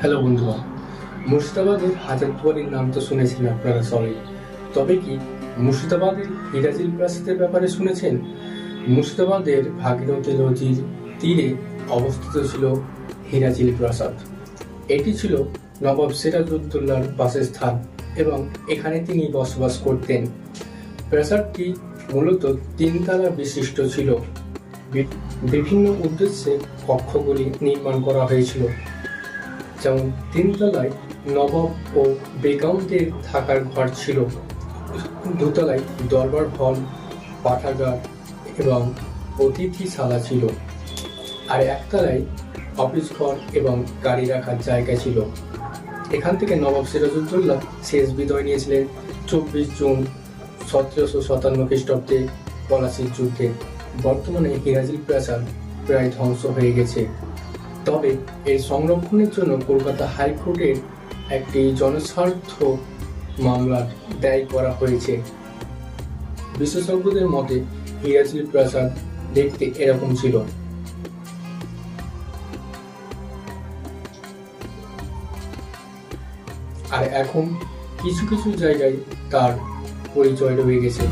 Hello বন্ধুরা, মুর্শিদাবাদের হাজারদুয়ারির নাম তো শুনেছেন আপনারা সবাই। তবে কি মুর্শিদাবাদের হিরাজিল প্রাসাদের ব্যাপারে শুনেছেন? মুর্শিদাবাদের ভাগীরথী নদীর তীরে অবস্থিত ছিল হিরাজিল প্রাসাদ। এটি ছিল নবাব সিরাজউদ্দৌলার বাসস্থান এবং এখানে তিনি বসবাস করতেন। প্রাসাদটি মূলত তিনতলা বিশিষ্ট ছিল। বিভিন্ন উদ্দেশ্যে কক্ষগুলি নির্মাণ করা হয়েছিল। যেমন তিনতলায় নবাব ও বেগমদের থাকার ঘর ছিল। দোতলায় দরবার, হল, পাঠাগার এবং অতিথিশালা ছিল। আর একতলায় অফিস ঘর এবং গাড়ি রাখার জায়গা ছিল। এখান থেকে নবাব সিরাজউদ্দৌলা শেষ বিদায় নিয়েছিলেন চব্বিশ জুন সতেরোশো সাতান্ন খ্রিস্টাব্দে পলাশির যুদ্ধে। বর্তমানে হিরাজিল প্রাসাদ প্রায় ধ্বংস হয়ে গেছে। তবে এর সংরক্ষণের জন্য কলকাতা হাইকোর্টের একটি জনস্বার্থ মামলা দায় করা হয়েছে। বিশেষজ্ঞদের মতে হিরাজিল প্রাসাদ দেখতে এরকম ছিল। আর এখন কিছু কিছু জায়গায় তার পরিচয় রয়ে গেছে।